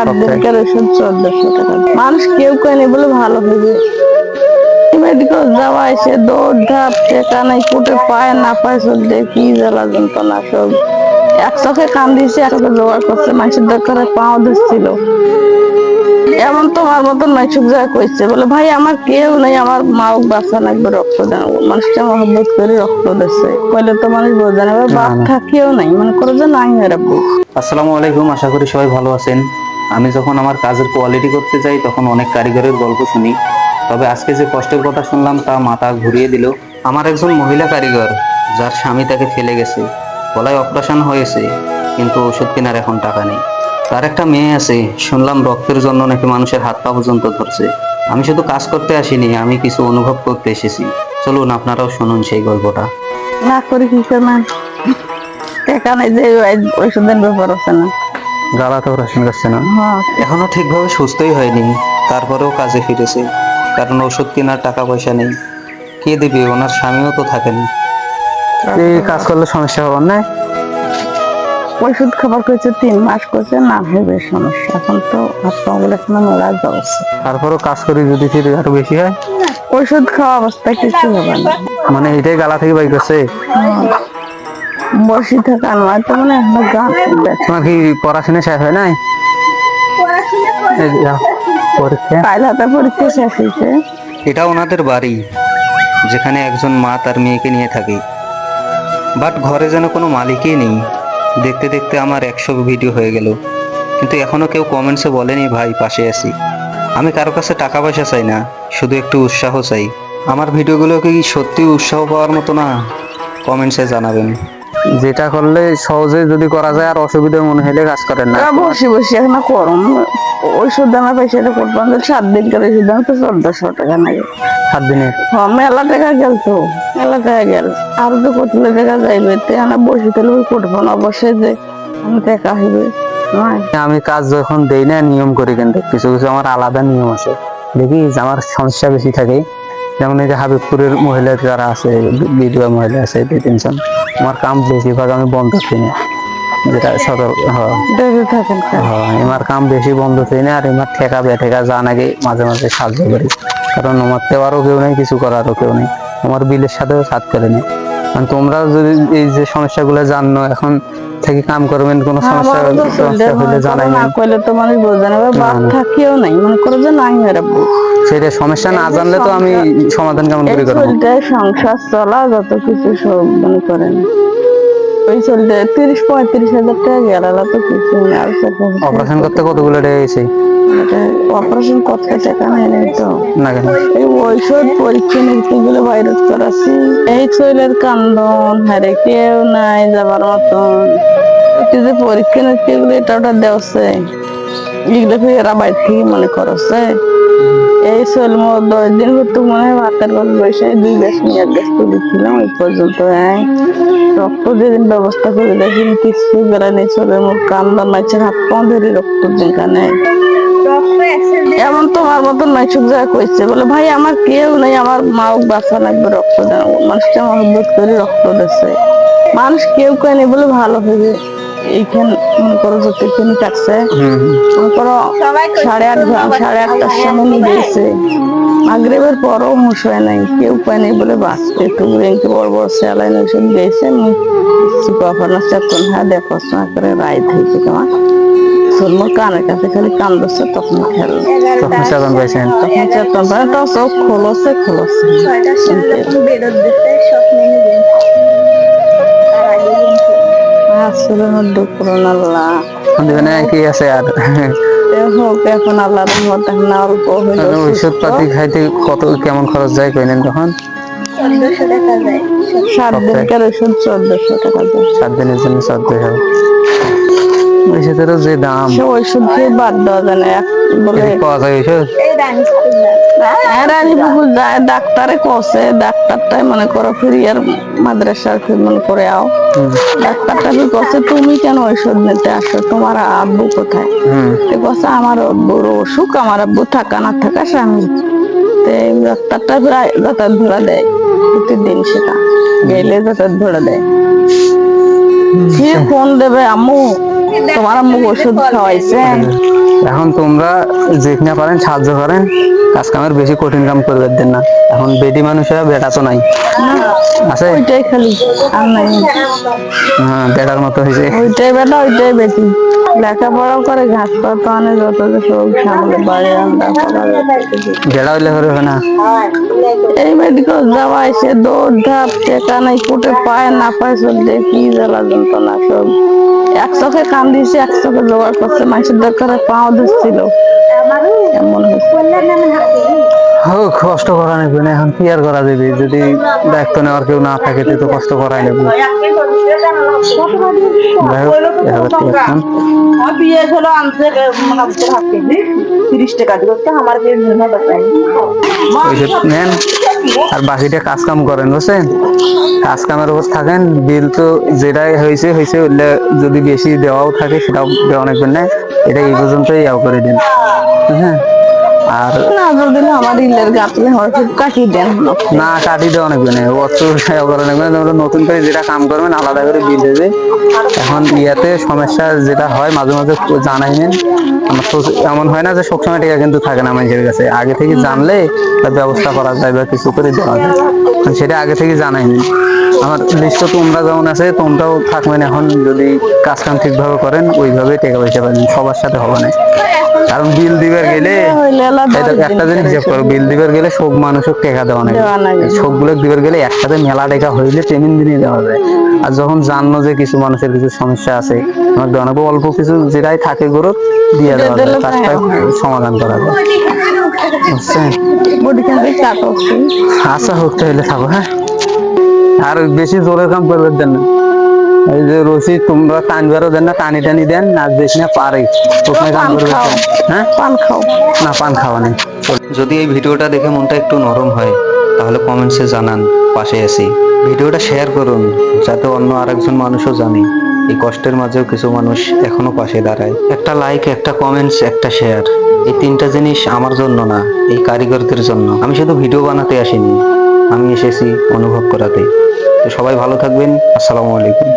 সাত দিনকার ওষুধ চোদ্দশো টাকা। মানুষ কেউ কেনে বলে ভালো হবে। মেডিকেল যাওয়া এসে দৌড় ধাপ নাই কুটে পায় না পায় দিয়ে কি জ্বালা যন্ত্রণা সব। এক চোখে কান দিয়েছে এক চোখে জোগাড় করছে মানুষের দরকারে পাও ধরছিল। এমন তোমার মতন মাইসুক যা কইছে বলে ভাই আমার কেউ নেই আমার মাও বাচ্চা লাগবে রক্ত দেন। মানুষটা মহব্বত করে রক্ত দিচ্ছে কইলে তো মানুষ বোঝে না এবার বাপ। থাকিও নাই মনে করো যে নাই মেয়েরা আসসালামু আলাইকুম আশা করি সবাই ভালো আছেন। আমি যখন আমার কাজের কোয়ালিটি করতে যাই তখন অনেক কারিগরের গল্প শুনি। তবে আজকে যে কষ্টের কথা শুনলাম, তা মাথা ঘুরিয়ে দিল আমার একজন মহিলা কারিগর, যার স্বামী তাকে ফেলে গেছে। গলায় অপারেশন হয়েছে, কিন্তু ওষুধ কেনার এখন টাকা নেই। তার একটা মেয়ে আছে, শুনলাম রক্তের জন্য নাকি মানুষের হাত পা পর্যন্ত ধরছে। আমি শুধু কাজ করতে আসিনি, আমি কিছু অনুভব করতে এসেছি। চলুন, আপনারাও শুনুন সেই গল্পটা। না করে কি করবেন টাকা যে ওষুধের ব্যাপার আছে না। গালাতে অপারেশন করছে না। হ্যাঁ এখনও ঠিকভাবে সুস্থই হয়নি। তারপরেও কাজে ফিরেছে। কারণ ওষুধ কেনার টাকা পয়সা নেই। কে দিবে? ওনার স্বামীও তো থাকেন। এই কাজ করলে সমস্যা হবে না? ওষুধ খাবার করছে তিন মাস করছে না ভেবে সমস্যা। এখন তো হাত পাগুলো এখন মোড়া যাচ্ছে তারপরেও কাজ করি যদি ফিরে আরও বেশি হয়? ওষুধ খাওয়া অবস্থায় কিছু হবে না। মানে এটাই গালা থেকে বাই করছে? বসে থাকা নয় তো মানে এখনও গান তোমার কি পড়াশোনা শেষ হয় নাই? পরীক্ষা। পরীক্ষা শেষ হয়েছে। এটা ওনাদের বাড়ি যেখানে একজন মা তার মেয়েকে নিয়ে থাকে। বাট ঘরে যেন কোনো মালিকই নেই। দেখতে দেখতে আমার একশো ভিডিও হয়ে গেল। কিন্তু এখনও কেউ কমেন্টসে বলেনি ভাই পাশে আছি। আমি কারও কাছে টাকা পয়সা চাই না শুধু একটু উৎসাহ চাই। আমার ভিডিওগুলো কি সত্যি উৎসাহ পাওয়ার মতো না? কমেন্টসে জানাবেন। যেটা করলে সহজে যদি করা যায় আর অসুবিধা মনে হলে কাজ করেন না। বসে বসে এখন করম ওষুধ দানা পয়সাটা করতাম সাত দিন করে দাম তো চোদ্দশো টাকা লাগে। সাত দিনে? হ্যাঁ মেলা টাকা গেল তো মেলা টাকা গেল। আর তো কতলে টাকা যাইবে তে আনা বসে তাহলে ওই করব না অবশ্যই যে আমি টাকা হইবে। আমি কাজ যখন দেই না নিয়ম করি কিন্তু কিছু কিছু আমার আলাদা নিয়ম আছে। দেখি আমার সমস্যা বেশি থাকে। যেমন এই যে হাবিবপুরের মহিলা যারা আছে বিধবা মহিলা আছে দুই তিনজন আমার কাম বেশিরভাগ আমি বন্ধ থাকি না যেটা সতর্ক হয় আমার কাম বেশি বন্ধ থাকি না আর আমার ঠেকা বেঠেকা যা নাকি মাঝে মাঝে সাহায্য করি। কারণ আমার দেওয়ারও কেউ নেই কিছু করারও কেউ নেই। আমার বিলের সাথেও সাথ করে নেই। তোমরা যদি এই যে সমস্যাগুলো জানো এখন থেকে কাম করবেন কোনো সমস্যা তো সমস্যা হলে জানাই না কইলে তো মানুষ বোঝে না এবার বাপ থাকিও নাই মনে করো যে নাই সেটা সমস্যা না জানলে তো আমি সমাধান কেমন করে করব? চলতে সংসার চলা যত কিছু সব মনে করেন। ওই চলতে তিরিশ পঁয়ত্রিশ হাজার টাকা গেল তো কিছু অপারেশন করতে কতগুলো টাকা গেছে অপারেশন করতে টাকা নেই নাই তো। এই ঔষধ পরীক্ষা নিরীক্ষা গুলো বাইরে করাছি এই চইলের কান্দন হারে কেউ নাই যাবার মতন। যে পরীক্ষা নিরীক্ষা গুলো এটা ওটা দেওয়াছে এগুলো এরা বাইরে থেকে মনে করছে এই মো দশ দিন হতো মনে হয় ভাতের গল্প বসে দুই গ্যাস নিয়ে এক গ্যাস তুলেছিলাম ওই পর্যন্ত হ্যাঁ রক্ত যেদিন ব্যবস্থা করে দেখি কিছু বেড়ানি চলে মোর কান্দন মাছের হাত পা ধরে রক্ত যেখানে। এমন তোমার মতন মাইসুক যা কইছে বলে ভাই আমার কেউ নেই আমার মাও বাচ্চা লাগবে রক্ত দেন। মানুষটা মহব্বত করে রক্ত দিচ্ছে মানুষ কেউ কেনে বলে ভালো হবে এইখান মনে করো যতক্ষণ কাটছে হুম হুম। মনে করো সাড়ে আট সাড়ে আটটার সময় নিয়ে গেছে। মাগরেবের পরও হুঁশ হয় নাই। কেউ পায় নাই বলে বাঁচবে তবু এনকে বড় বড় স্যালাইন ওষুধ দিয়েছে কখনো চেতন হ্যাঁ দেখো করে রায় থেকে তোমার। সোলমোর কানের কাছে খালি কান ধরছে তখন খেল। তখন সেজন পাইছেন? তখন চেতন পায় তো চোখ দুঃখ আল্লাহ। কি আছে আর? হোক এখন আল্লাহ রহমত এখন অল্প হইল ওষুধ পাতি খাইতে কত কেমন খরচ যায় কইলেন তখন? চোদ্দশো টাকা যায়। সাত দিনকার ওষুধ চোদ্দশো টাকা সাত দিনের জন্য চোদ্দ হবে ওষুধেরও যে দাম। ওষুধ খেয়ে বাদ দেওয়া যায় না এক বলে পাওয়া যায় ওষুধ হ্যাঁ ডাক্তারে কষে ডাক্তারটাই মনে করো ফিরিয়ার মাদ্রাসার মনে করে আও। ডাক্তারটা কষে তুমি কেন ওষুধ নিতে আসো? তোমার আব্বু কোথায়? সে আমার আব্বুর অসুখ আমার আব্বু থাকা না থাকা স্বামী। তে ডাক্তারটা প্রায় যাতায়াত ধরা দেয় প্রতিদিন সেটা। গেলে যাতায়াত ধরা দেয়। সে ফোন দেবে আম্মু তোমার মুখ ওষুধ খাওয়াইছেন এখন তোমরা যেখানে পারেন সাহায্য করেন। কাজ কামের বেশি কঠিন কাম করবে দেন না। এখন বেটি মানুষেরা বেটা তো নাই। আছে? ওইটাই খালি। আর নাই হ্যাঁ বেটার মতো হয়েছে। ওইটাই বেটা ওইটাই বেটি লেখাপড়া করে ঘাস পাতা আনে যত সব সামনে বাড়ি করা বেড়া হইলে হবে না। এই মেডিকেল যাওয়া এসে দৌড় ধাপ টেকা নাই ফুটে পায় না পায় চলতে কি জ্বালা যন্ত্রণা সব। এক চোখে কান দিয়েছে এক চোখে জোগাড় করছে মানুষের দরকারে পাও ধরছিল। এমন হয়েছে? হোক কষ্ট করা নেবে না এখন কি আর করা যাবে? যদি দায়িত্ব নেওয়ার কেউ না থাকে তো কষ্ট করাই নেবে মানে নেন আর বাকিটা কাজ কাম করেন বুঝছেন? কাজ কামের উপর থাকেন বিল তো যেটাই হয়েছে হয়েছে যদি বেশি দেওয়াও থাকে সেটাও দেওয়া অনেক না এটা এই পর্যন্তই ইয়াও করে দিন। হ্যাঁ। আর না যদি আমার ইলের গাতলে হয় কাটি দেন না কাটি দেওয়া অনেক না অত করা লাগবে না তোমরা নতুন করে যেটা কাম করবেন আলাদা করে বিল দেবে এখন ইয়াতে সমস্যা যেটা হয় মাঝে মাঝে জানাই নেন। আমার এমন হয় না যে সবসময় টাকা কিন্তু থাকে না মানুষের কাছে। আগে থেকে জানলে তার ব্যবস্থা করা যায় বা কিছু করে দেওয়া যায়। সেটা আগে থেকে জানাই নেন আমার লিস্ট তোমরা যেমন আছে তোমরাও থাকবেন এখন। যদি কাজ কাম ঠিকভাবে করেন ওইভাবে টাকা পয়সা পাবেন। সবার সাথে হবে না। কারণ বিল দিবার গেলে একটা জিনিস হিসাব করো বিল দিবার গেলে সব টেকা দেওয়া নাই লাগে। সবগুলো দিবার গেলে একসাথে মেলা টেকা হইলে ট্রেনিং দিনে দেওয়া যায়। আর যখন জানো যে কিছু মানুষের কিছু সমস্যা আছে আমার জানাব অল্প কিছু যেটাই থাকে গরু দিয়ে দেওয়া যায়। কাজটা হ্যাঁ। সমাধান করা যায়। বুঝছেন? আচ্ছা হোক তাহলে থাকো হ্যাঁ। আর বেশি জোরের কাম করবে দেন না। এই যে রশি তোমরা টানবারও দেন না টানি টানি দেন আর বেশি না পারে। কাম করবে হ্যাঁ? পান খাও। না পান খাওয়া নেই। যদি এই ভিডিওটা দেখে মনটা একটু নরম হয় তাহলে কমেন্টসে জানান পাশে আছি। ভিডিওটা শেয়ার করুন যাতে অন্য আরেকজন মানুষও জানে। এই কষ্টের মাঝেও কিছু মানুষ এখনও পাশে দাঁড়ায়। একটা লাইক একটা কমেন্টস একটা শেয়ার এই তিনটা জিনিস আমার জন্য না এই কারিগরদের জন্য। আমি শুধু ভিডিও বানাতে আসিনি আমি এসেছি অনুভব করাতে। তো সবাই ভালো থাকবেন আসসালামু আলাইকুম।